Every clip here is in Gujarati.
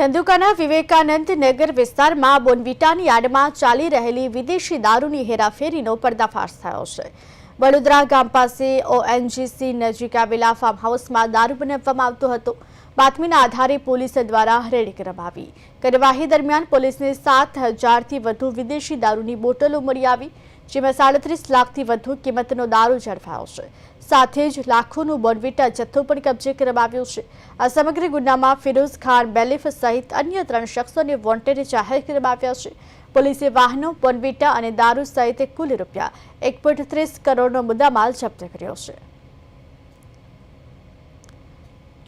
ધંધુકાના વિવેકાનંદ નગર વિસ્તારમાં બોનવીટાની યાર્ડમાં ચાલી રહેલી વિદેશી દારૂની હેરાફેરીનો પર્દાફાશ થયો છે. વડોદરા ગામ પાસે ઓએનજીસી નજીક આવેલા ફાર્મ હાઉસમાં દારૂ બનાવવામાં આવતો હતો. બાતમીના આધારે પોલીસ દ્વારા રેડ કરવામાં આવી કાર્યવાહી દરમિયાન પોલીસને સાત હજારથી વધુ વિદેશી દારૂની બોટલો મળી આવી. જેમાં સાડત્રીસ લાખથી વધુ કિંમતનો દારૂ ઝડપાયો છે. સાથે જ લાખોનું બોર્નવિટા જથ્થો પણ કબજે કરવામાં છે. આ સમગ્ર ગુનામાં ફિરોઝ ખાન, બેલીફ સહિત અન્ય ત્રણ શખ્સોને વોન્ટેડ જાહેર કરવામાં આવ્યા છે. પોલીસે વાહનો, બોર્નવિટા અને દારૂ સહિત કુલ રૂપિયા એક પોઈન્ટ ત્રીસ કરોડનો મુદ્દામાલ જપ્ત કર્યો છે.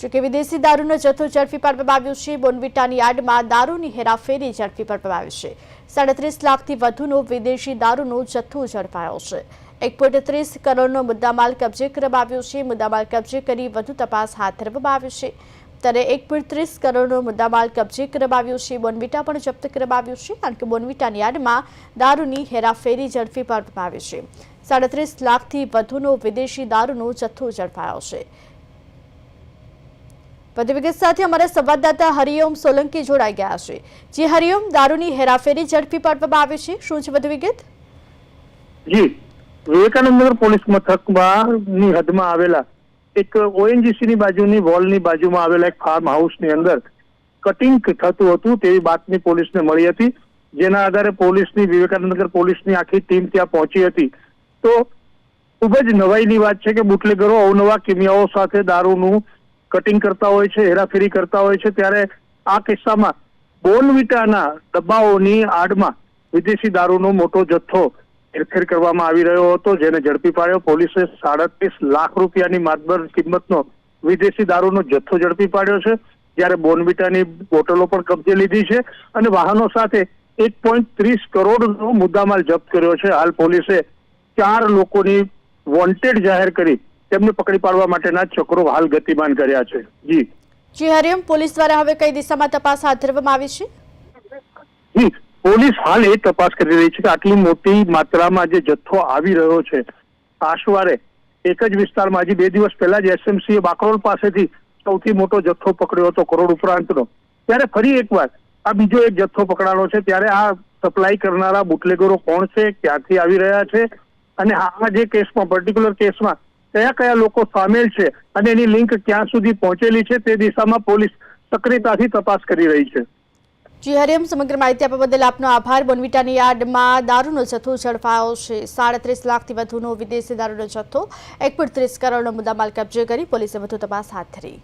જોકે વિદેશી દારૂનો જથ્થો ઝડપી પાડવામાં આવ્યો છે, બોનવિટાની યાર્ડમાં દારૂની હેરાફેરી ઝડપી પાડવામાં આવી છે. સાડત્રીસ લાખથી વધુનો વિદેશી દારૂનો જથ્થો ઝડપાયો છે. એક પોઈન્ટ ત્રીસ કરોડનો મુદ્દામાલ કબજે કરવામાં આવ્યો છે. મુદ્દામાલ કબજે કરી વધુ તપાસ હાથ ધરવામાં આવી છે. ત્યારે એક પોઈન્ટ ત્રીસ કરોડનો મુદ્દામાલ કબજે કરવામાં આવ્યો છે. બોનવિટા પણ જપ્ત કરવામાં આવ્યો છે, કારણ કે બોનવિટાની યાર્ડમાં દારૂની હેરાફેરી ઝડપી પાડવામાં આવી છે. સાડત્રીસ લાખથી વધુનો વિદેશી દારૂનો જથ્થો ઝડપાયો છે. વધુ સાથે અમારા સંવાદદાતા હરિઓમ સોલંકી જોડાઈ ગયા છે. જે હરિઓમ, દારૂની હેરાફેરી ઝડપી પાડવામાં આવી છે. શું છે વધુ વિગત જી, વિવેકાનંદનગર પોલીસ મથકમાં હદમાં આવેલા એક ઓએનજીસી બાજુની વોલની બાજુમાં આવેલા એક ફાર્મ હાઉસની અંદર કટિંગ થતું હતું તેવી બાતમી પોલીસને મળી હતી, જેના આધારે પોલીસની, વિવેકાનંદનગર પોલીસની આખી ટીમ ત્યાં પહોંચી હતી. તો ખૂબ જ નવાઈની વાત છે કે બુટલેગરો અવનવા કિમિયાઓ સાથે દારૂનું કટિંગ કરતા હોય છે, હેરાફેરી કરતા હોય છે, ત્યારે આ કિસ્સામાં બોનવિટાના ડબ્બાઓની આડમાં વિદેશી દારૂનો મોટો જથ્થો હેરફેર કરવામાં આવી રહ્યો હતો, જેને ઝડપી પાડ્યો. પોલીસે સાડત્રીસ લાખ રૂપિયાની માતબર કિંમતનો વિદેશી દારૂનો જથ્થો ઝડપી પાડ્યો છે, જ્યારે બોનવિટાની બોટલો પણ કબજે લીધી છે અને વાહનો સાથે એક પોઈન્ટ ત્રીસ કરોડનો મુદ્દામાલ જપ્ત કર્યો છે. હાલ પોલીસે ચાર લોકોની વોન્ટેડ જાહેર કરી તેમને પકડી પાડવા માટેના ચક્રો હાલ ગતિમાન કર્યા છે. જી. જી હરિયમ પોલીસ દ્વારા હવે કઈ દિશામાં તપાસ હાથ ધરવામાં આવી છે? જી પોલીસ હાલ એ તપાસ કરી રહી છે કે આટલી મોટી માત્રામાં જે જથ્થો આવી રહ્યો છે આશવારે એક જ વિસ્તારમાં હજી બે દિવસ પહેલા જ એસએમસીએ બાકરોલ પાસેથી સૌથી મોટો જથ્થો પકડ્યો હતો કરોડ ઉપરાંતનો. ત્યારે ફરી એકવાર આ બીજો એક જથ્થો પકડાનો છે. ત્યારે આ સપ્લાય કરનારા બુટલેગરો કોણ છે ક્યાંથી આવી રહ્યા છે? અને આ જે કેસમાં પર્ટિક્યુલર કેસમાં કયા કયા લોકો સામેલ છે અને એની લિંક ક્યાં સુધી પહોંચેલી છે તે દિશામાં પોલીસ સક્રિયતાથી તપાસ કરી રહી છે. જી હરિયમ, સમગ્ર માહિતી આપવા બદલ આપનો આભાર. બોનવિટાની યાર્ડમાં દારૂનો જથ્થો ઝડપાયો છે. સાડત્રીસ લાખથી વધુનો વિદેશી દારૂનો જથ્થો એક પોઈન્ટ ત્રીસ કરોડનો મુદ્દામાલ કબજે કરી પોલીસે વધુ તપાસ હાથ ધરી.